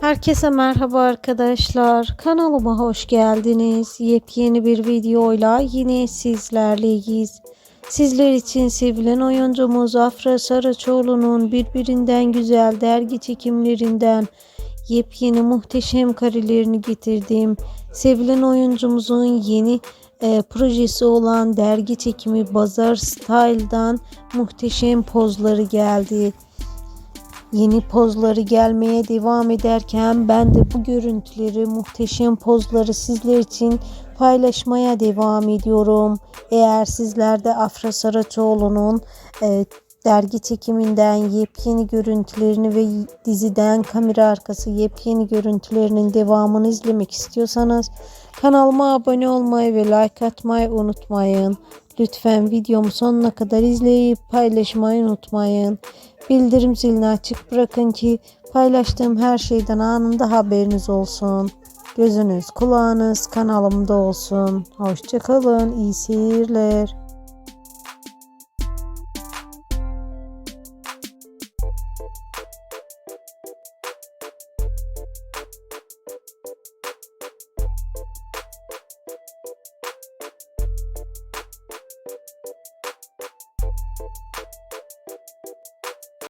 Herkese merhaba arkadaşlar. Kanalıma hoş geldiniz. Yepyeni bir videoyla yine sizlerleyiz. Sizler için sevilen oyuncumuz Afra Saraçoğlu'nun birbirinden güzel dergi çekimlerinden yepyeni muhteşem karelerini getirdim. Sevilen oyuncumuzun yeni e, projesi olan dergi çekimi Bazar Style'dan muhteşem pozları geldi. Yeni pozları gelmeye devam ederken ben de bu görüntüleri, muhteşem pozları sizler için paylaşmaya devam ediyorum. Eğer sizler de Afra Saraçoğlu'nun e, dergi çekiminden yepyeni görüntülerini ve diziden kamera arkası yepyeni görüntülerinin devamını izlemek istiyorsanız kanalıma abone olmayı ve like atmayı unutmayın. Lütfen videomu sonuna kadar izleyip paylaşmayı unutmayın. Bildirim zilini açık bırakın ki paylaştığım her şeyden anında haberiniz olsun. Gözünüz kulağınız kanalımda olsun. Hoşçakalın. iyi seyirler.